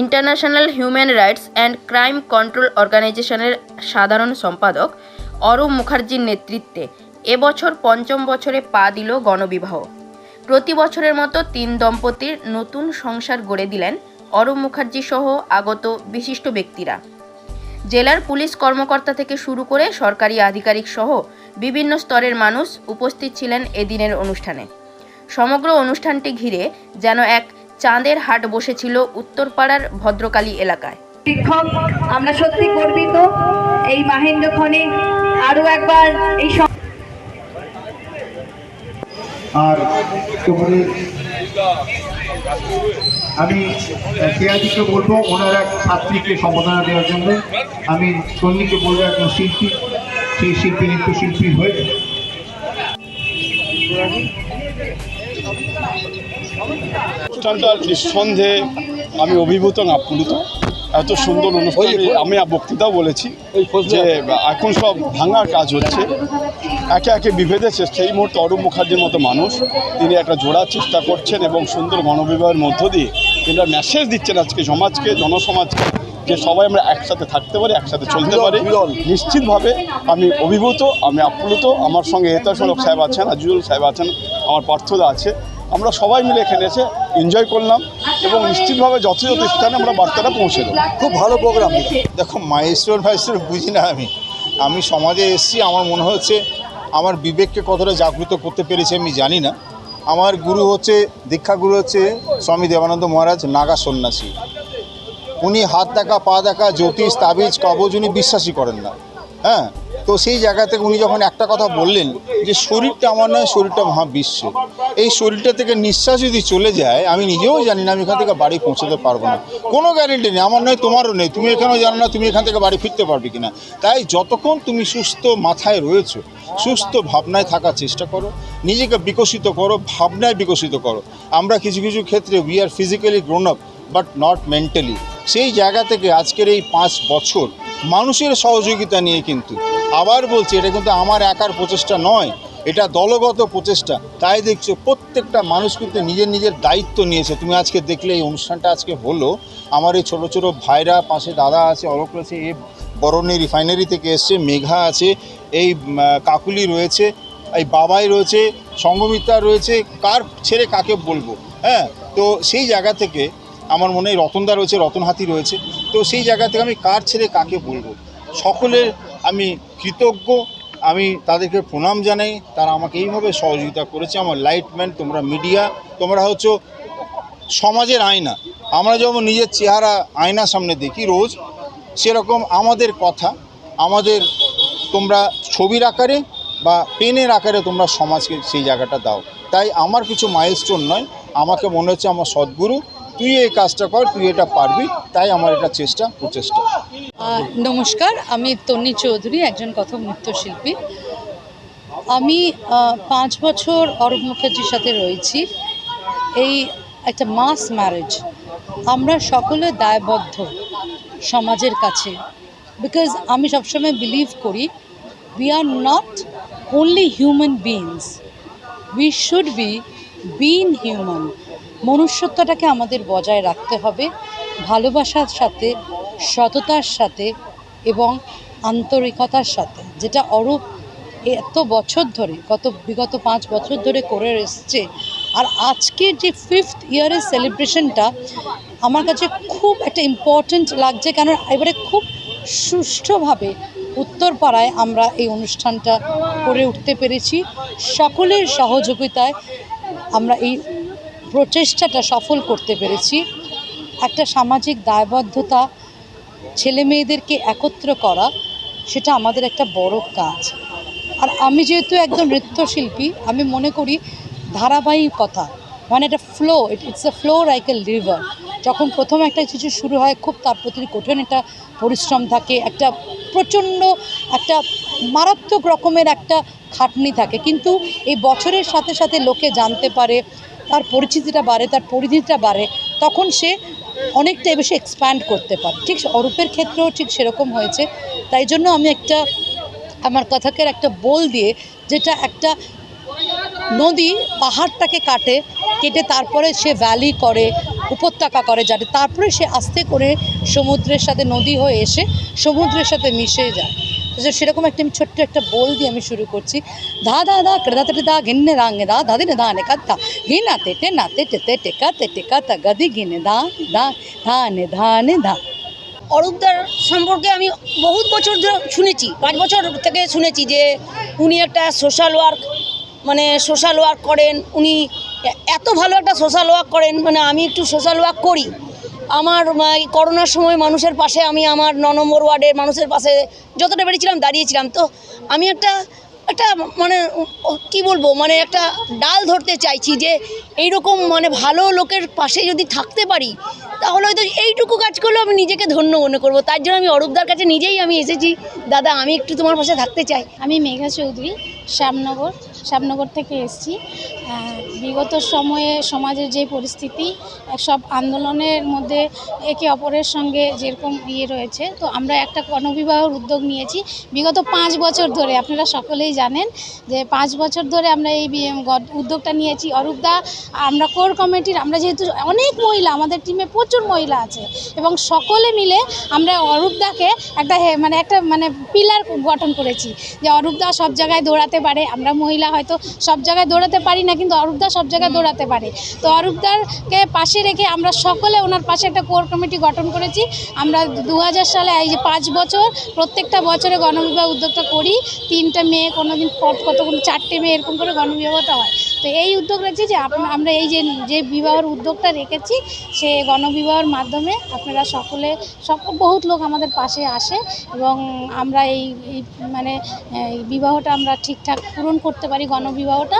International human rights and crime control অর্গানাইজেশনের সাধারণ সম্পাদক অরূপ মুখার্জির নেতৃত্বে এবছর পঞ্চম বছরে পা দিল গণবিবাহ। প্রতি বছরের মতো তিন দম্পতির নতুন সংসার গড়ে দিলেন অরূপ মুখার্জি সহ আগত বিশিষ্ট ব্যক্তিরা। জেলার পুলিশ কর্মকর্তা থেকে শুরু করে সরকারি আধিকারিক সহ বিভিন্ন স্তরের মানুষ উপস্থিত ছিলেন এদিনের অনুষ্ঠানে। সমগ্র অনুষ্ঠানটি ঘিরে যেন এক চাঁদের হাট বসেছিল উত্তরপাড়ার ভদ্রকালী এলাকায়। শিক্ষক আমরা সত্যি গর্বিত। এই মাহেন্দ্রক্ষণে আরও একবার এই আর তোমাদের আমি কেয়াদিকে বলব ওনার এক ছাত্রীকে সম্বোধনা দেওয়ার জন্য। আমি সন্নিকে বলব একজন শিল্পী সেই শিল্পী নৃত্যশিল্পী হয়ে অনুষ্ঠানটা নিঃসন্দেহে আমি অভিভূত না আপ্লুত। এত সুন্দর অনুষ্ঠানে আমি বক্তৃতাও বলেছি যে এখন সব ভাঙার কাজ হচ্ছে। একে একে বিভেদের চেষ্টা এই মুহূর্তে অরূপ মুখার্জির মতো মানুষ। তিনি একটা জোড়ার চেষ্টা করছেন এবং সুন্দর গণবিবাহের মধ্য দিয়ে তিনি মেসেজ দিচ্ছেন আজকে সমাজকে জনসমাজকে যে সবাই আমরা একসাথে থাকতে পারি একসাথে চলতে পারি। নিশ্চিতভাবে আমি অভিভূত আমি আপ্লুত। আমার সঙ্গে এতাশনক সাহেব আছেন আজিজুল সাহেব আছেন আমার পার্থদা আছে। আমরা সবাই মিলে এখানে এসে এনজয় করলাম এবং নিশ্চিতভাবে যথাযথ স্থানে আমরা বার্তাটা পৌঁছে দেবো। খুব ভালো প্রোগ্রাম দেখো মাইস্টোর ফাইস্টোর বুঝি না আমি। আমি সমাজে এসেছি আমার মনে হচ্ছে আমার বিবেককে কতটা জাগ্রত করতে পেরেছি আমি জানি না। আমার গুরু হচ্ছে দীক্ষা গুরু হচ্ছে স্বামী দেবানন্দ মহারাজ নাগা সন্ন্যাসী। উনি হাত দেখা পা দেখা জ্যোতিষ তাবিজ কবজ উনি বিশ্বাসই করেন না। হ্যাঁ? তো সেই জায়গা থেকে উনি যখন একটা কথা বললেন যে শরীরটা আমার নয়, শরীরটা মহাবিশ্ব এই শরীরটা থেকে নিঃশ্বাস যদি চলে যায়, আমি নিজেও জানি না আমি এখান থেকে বাড়ি পৌঁছতে পারব না। কোনো গ্যারেন্টি নেই, আমার নয়, তোমারও নেই তুমি এখানেও জানো না তুমি এখান থেকে বাড়ি ফিরতে পারবে কি না তাই যতক্ষণ তুমি সুস্থ মাথায় রয়েছো, সুস্থ ভাবনায় থাকার চেষ্টা করো, নিজেকে বিকশিত করো, ভাবনায় বিকশিত করো। আমরা কিছু কিছু ক্ষেত্রে we are physically grown up but not mentally সেই জায়গা থেকে আজকের এই পাঁচ বছর মানুষের সহযোগিতা নিয়ে কিন্তু আবার বলছি, এটা কিন্তু আমার একার প্রচেষ্টা নয়, এটা দলগত প্রচেষ্টা। তাই দেখছ, প্রত্যেকটা মানুষ কিন্তু নিজের নিজের দায়িত্ব নিয়েছে। তুমি আজকে দেখলে এই অনুষ্ঠানটা আজকে হলো, আমার এই ছোটো ছোটো ভাইরা, পাশে দাদা আছে, অলোক রয়েছে এ বরণী রিফাইনারি থেকে এসছে, মেঘা আছে, এই কাকুলি রয়েছে, এই বাবাই রয়েছে সঙ্গমিত্রা রয়েছে, কার ছেড়ে কাকে বলব হ্যাঁ? তো সেই জায়গা থেকে আমার মনে হয় রতনদা রয়েছে রতন হাতি রয়েছে, তো সেই জায়গা থেকে আমি কার ছেড়ে কাকে বলব? সকলের আমি কৃতজ্ঞ, আমি তাদেরকে প্রণাম জানাই, তারা আমাকে এইভাবে সহযোগিতা করেছে, আমার লাইটম্যান, তোমরা মিডিয়া, তোমরা হচ্ছে সমাজের আয়না। আমরা যেমন নিজের চেহারা আয়নার সামনে দেখি রোজ, সেরকম আমাদের কথা, আমাদের তোমরা ছবির আকারে বা পেনের আকারে তোমরা সমাজকে সেই জায়গাটা দাও। তাই আমার কিছু মাইলস্টোন নয়, আমাকে মনে হচ্ছে আমার সদ্গুরু তুই এই কাজটা কর, তুই এটা পারবি, তাই আমার এটা চেষ্টা, প্রচেষ্টা। নমস্কার, আমি তন্নি চৌধুরী, একজন কথক নৃত্যশিল্পী। আমি পাঁচ বছর অরূপ মুখার্জির সাথে রয়েছি। এই একটা মাস ম্যারেজ। আমরা সকলে দায়বদ্ধ সমাজের কাছে। বিকজ আমি সবসময় বিলিভ করি we are not only human beings we should be been human মনুষ্যত্বটাকে আমাদের বজায় রাখতে হবে, ভালোবাসার সাথে, সততার সাথে এবং আন্তরিকতার সাথে, যেটা অরূপ এত বছর ধরে, গত বিগত পাঁচ বছর ধরে করে এসছে। আর আজকের যে ফিফথ ইয়ারের সেলিব্রেশনটা আমার কাছে খুব একটা ইম্পর্ট্যান্ট লাগছে, কেন এবারে খুব সুষ্ঠুভাবে উত্তরপাড়ায় আমরা এই অনুষ্ঠানটা করে উঠতে পেরেছি। সকলের সহযোগিতায় আমরা এই প্রচেষ্টাটা সফল করতে পেরেছি। একটা সামাজিক দায়বদ্ধতা ছেলে মেয়েদেরকে একত্র করা, সেটা আমাদের একটা বড় কাজ। আর আমি যেহেতু একজন নৃত্যশিল্পী, আমি মনে করি ধারাবাহিকতা মানে একটা flow it it's a flow like a liver যখন প্রথম একটা কিছু শুরু হয়, খুব তার প্রতি কঠিন একটা পরিশ্রম থাকে, একটা প্রচণ্ড একটা মারাত্মক রকমের একটা খাটনি থাকে। কিন্তু এই বছরের সাথে সাথে লোকে জানতে পারে তার পরিচিতিটা বাড়ে, তার পরিধিটা বাড়ে, তখন সে অনেকটাই বেশি এক্সপ্যান্ড করতে পারে। ঠিক অরূপের ক্ষেত্রেও ঠিক সেরকম হয়েছে। তাই জন্য আমি একটা, আমার কথাকে একটা বল দিয়ে, যেটা একটা নদী পাহাড়টাকে কাটে, কেটে তারপরে সে ভ্যালি করে, উপত্যকা করে, যাতে তারপরে সে আস্তে করে সমুদ্রের সাথে নদী হয়ে এসে সমুদ্রের সাথে মিশে যায়। তো সেরকম একটা আমি ছোট্ট একটা বোল দিয়ে আমি শুরু করছি। ধা ধা ধা ক্রেদা তেটে দা ঘিন্নে রাঙে দা ধাদি নে ধানে কাত্তা ঘিনা তেটে না তেটে তে টেকা তে টেকা তা গদি ঘিনে দা দা ধা নে ধা নে, ধা। অরূপদার সম্পর্কে আমি বহুত বছর ধরে শুনেছি, পাঁচ বছর থেকে শুনেছি যে উনি একটা সোশ্যাল ওয়ার্ক মানে সোশ্যাল ওয়ার্ক করেন। উনি এত ভালো একটা সোশ্যাল ওয়ার্ক করেন মানে আমি একটু সোশ্যাল ওয়ার্ক করি। আমার করোনার সময় মানুষের পাশে আমি আমার ন নম্বর ওয়ার্ডের মানুষের পাশে যতটা পেরেছিলাম দাঁড়িয়েছিলাম। তো আমি একটা একটা মানে কি বলব মানে একটা ডাল ধরতে চাইছি যে এইরকম মানে ভালো লোকের পাশে যদি থাকতে পারি, তাহলে হয়তো এইটুকু কাজ করলেও আমি নিজেকে ধন্য মনে করব। তার জন্য আমি অরূপদার কাছে নিজেই আমি এসেছি। দাদা, আমি একটু তোমার পাশে থাকতে চাই। আমি মেঘা চৌধুরী, শ্যামনগর। শ্যামনগর থেকে এসেছি। বিগত সময়ে সমাজের যে পরিস্থিতি সব আন্দোলনের মধ্যে একে অপরের সঙ্গে যেরকম ইয়ে রয়েছে, তো আমরা একটা গণবিবাহের উদ্যোগ নিয়েছি। বিগত পাঁচ বছর ধরে, আপনারা সকলেই জানেন যে পাঁচ বছর ধরে আমরা এই উদ্যোগটা নিয়েছি। অরূপদা আমরা কোর কমিটির, আমরা যেহেতু অনেক মহিলা, আমাদের টিমে প্রচুর মহিলা আছে এবং সকলে মিলে আমরা অরূপদাকে একটা মানে একটা মানে পিলার গঠন করেছি যে অরূপদা সব জায়গায় দৌড়াতে পারে, আমরা মহিলা হয়তো সব জায়গায় দৌড়াতে পারি না কিন্তু অরূপদা সব জায়গায় দৌড়াতে পারে। তো অরূপদারকে পাশে রেখে আমরা সকলে ওনার পাশে একটা কোর কমিটি গঠন করেছি। আমরা দু হাজার সালে এই যে পাঁচ বছর প্রত্যেকটা বছরে গণবিবাহ উদ্যোগটা করি। তিনটা মেয়ে কোনো দিন কত কোনো চারটে মেয়ে এরকম করে গণবিবাহটা হয়। তো এই উদ্যোগ রয়েছে যে আমরা এই যে যে বিবাহের উদ্যোগটা রেখেছি সে গণবিবাহের মাধ্যমে আপনারা সকলে সক বহুত লোক আমাদের পাশে আসে এবং আমরা এই মানে বিবাহটা আমরা ঠিকঠাক পূরণ করতে পারি। গণবিবাহটা।